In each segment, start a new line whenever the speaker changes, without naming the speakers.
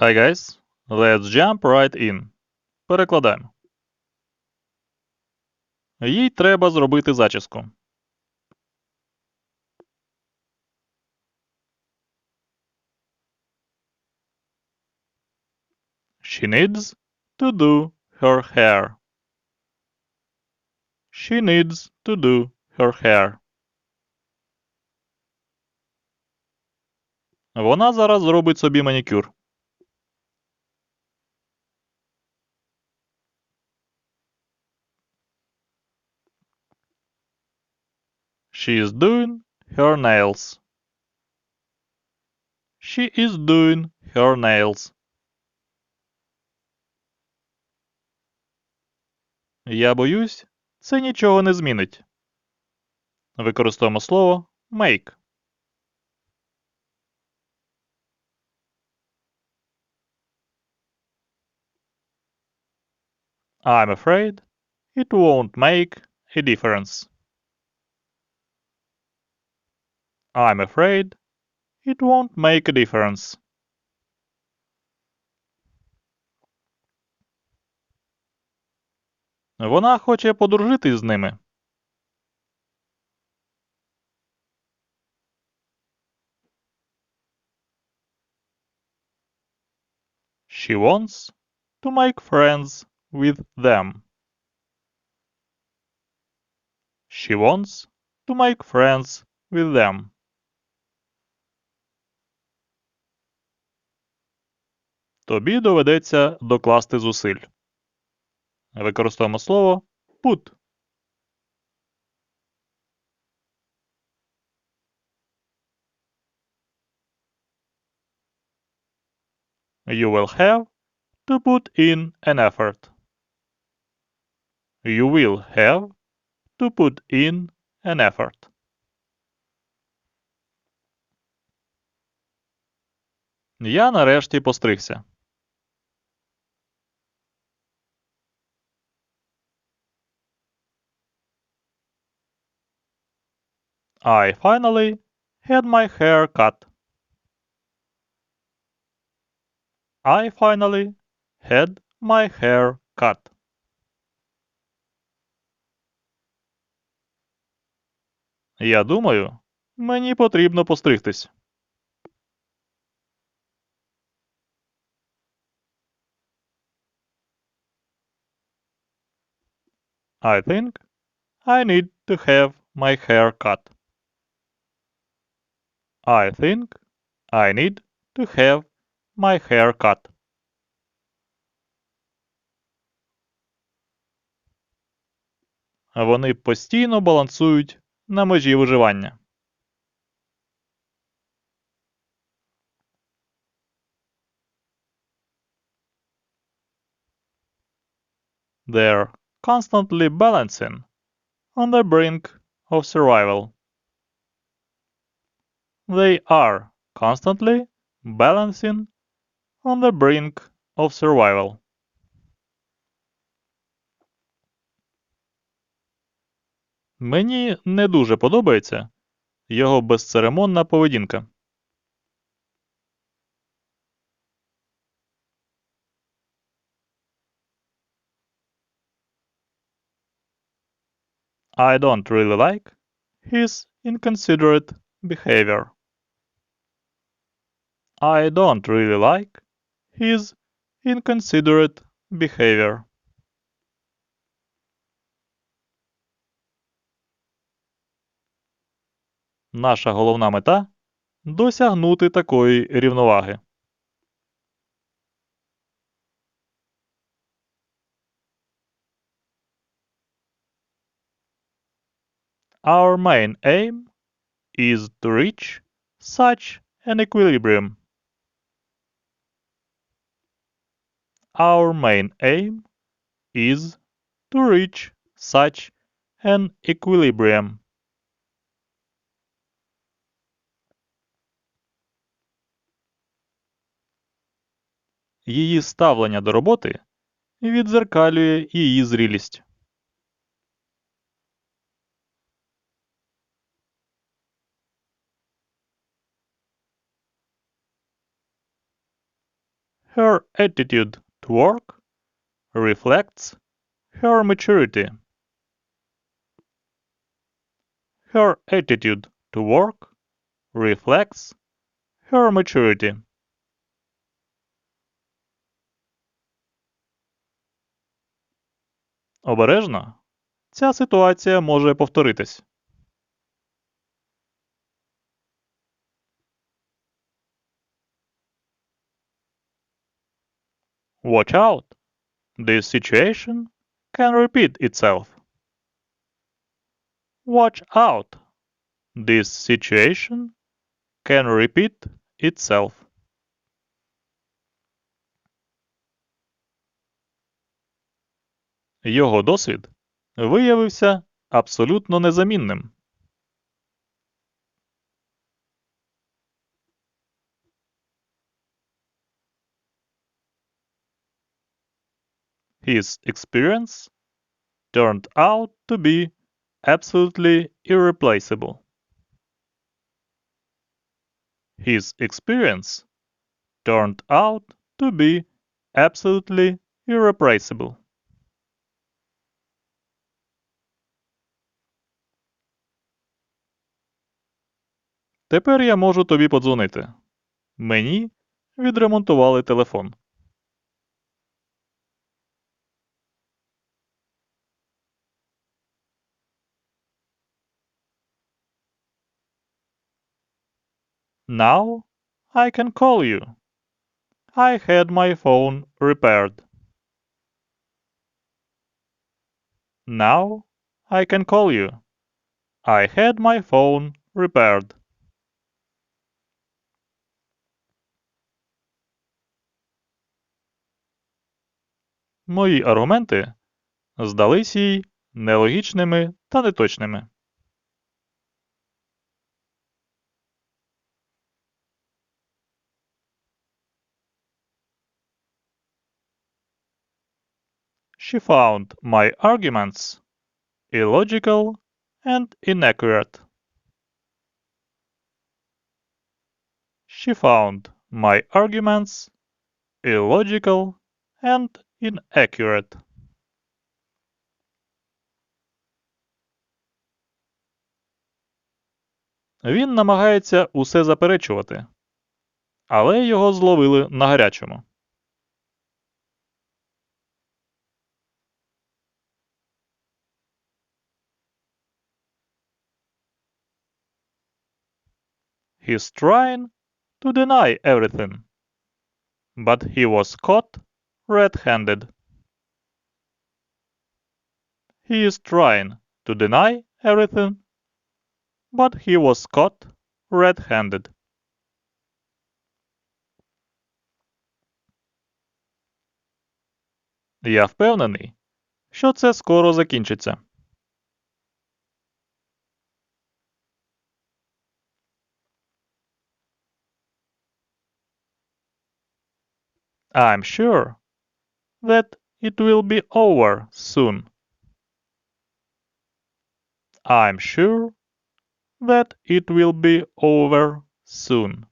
Hi guys, let's jump right in. Перекладаємо. Їй треба зробити зачіску. She needs to do her hair. She needs to do her hair. Вона зараз зробить собі манікюр. She is doing her nails. She is doing her nails. Я боюсь, це нічого не змінить. Використовуємо слово make. I'm afraid it won't make a difference. I'm afraid it won't make a difference. Вона хоче подружитись з ними. She wants to make friends with them. She wants to make friends with them. Тобі доведеться докласти зусиль. Використовуємо слово put. You will have to put in an effort. You will have to put in an effort. Я нарешті постригся. I finally had my hair cut. I finally had my hair cut. Я думаю, мені потрібно постригтись. I think I need to have my hair cut. I think I need to have my hair cut. Вони постійно балансують на межі виживання. They're constantly balancing on the brink of survival. They are constantly balancing on the brink of survival. Мені не дуже подобається його безцеремонна поведінка. I don't really like his inconsiderate behavior. I don't really like his inconsiderate behavior. Наша головна мета досягнути такої рівноваги. Our main aim is to reach such an equilibrium. Our main aim is to reach such an equilibrium. Її ставлення до роботи віддзеркалює її зрілість. her attitude work reflects her maturity. Her attitude to work reflects her maturity. Обережно. Ця ситуація може повторитись. Watch out. This situation can repeat itself. Watch out. This situation can repeat itself. Його досвід виявився абсолютно незамінним. His experience turned out to be absolutely irreplaceable. His experience turned out to be absolutely irreplaceable. Тепер я можу тобі подзвонити. Мені відремонтували телефон. Now I can call you. I had my phone repaired. Now I can call you. I had my phone repaired. Мої аргументи здались їй нелогічними та неточними. She found my arguments illogical and inaccurate. She found my arguments illogical and inaccurate. Він намагається усе заперечувати, але його зловили на гарячому. He's trying to deny everything, but he was caught red-handed. He is trying to deny everything, but he was caught red-handed. Я впевнений, що це скоро закінчиться. I'm sure that it will be over soon. I'm sure that it will be over soon.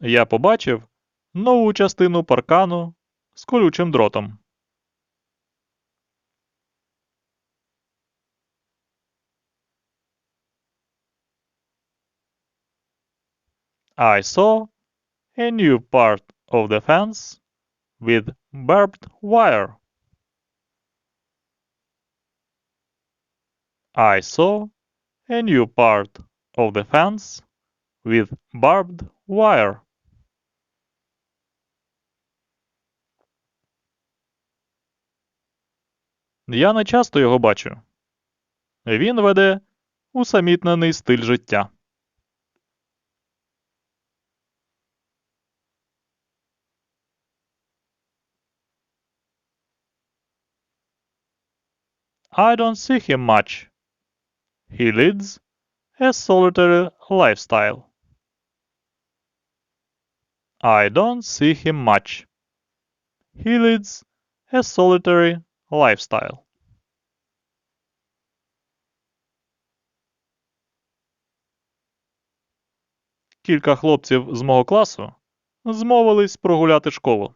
Я побачив нову частину паркану з колючим дротом. I saw a new part of the fence with barbed wire. I saw a new part of the fence with barbed wire. Я не часто його бачу. Він веде усамітнений стиль життя. I don't see him much. He leads a solitary lifestyle. I don't see him much. He leads a solitary lifestyle. Кілька хлопців з мого класу змовились прогуляти школу.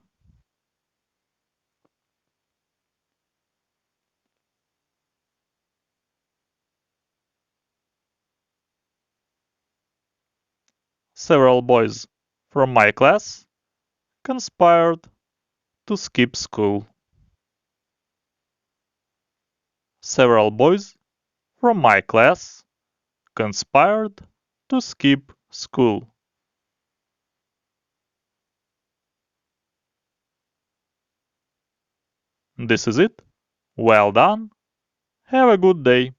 Several boys from my class conspired to skip school. Several boys from my class conspired to skip school. This is it. Well done. Have a good day.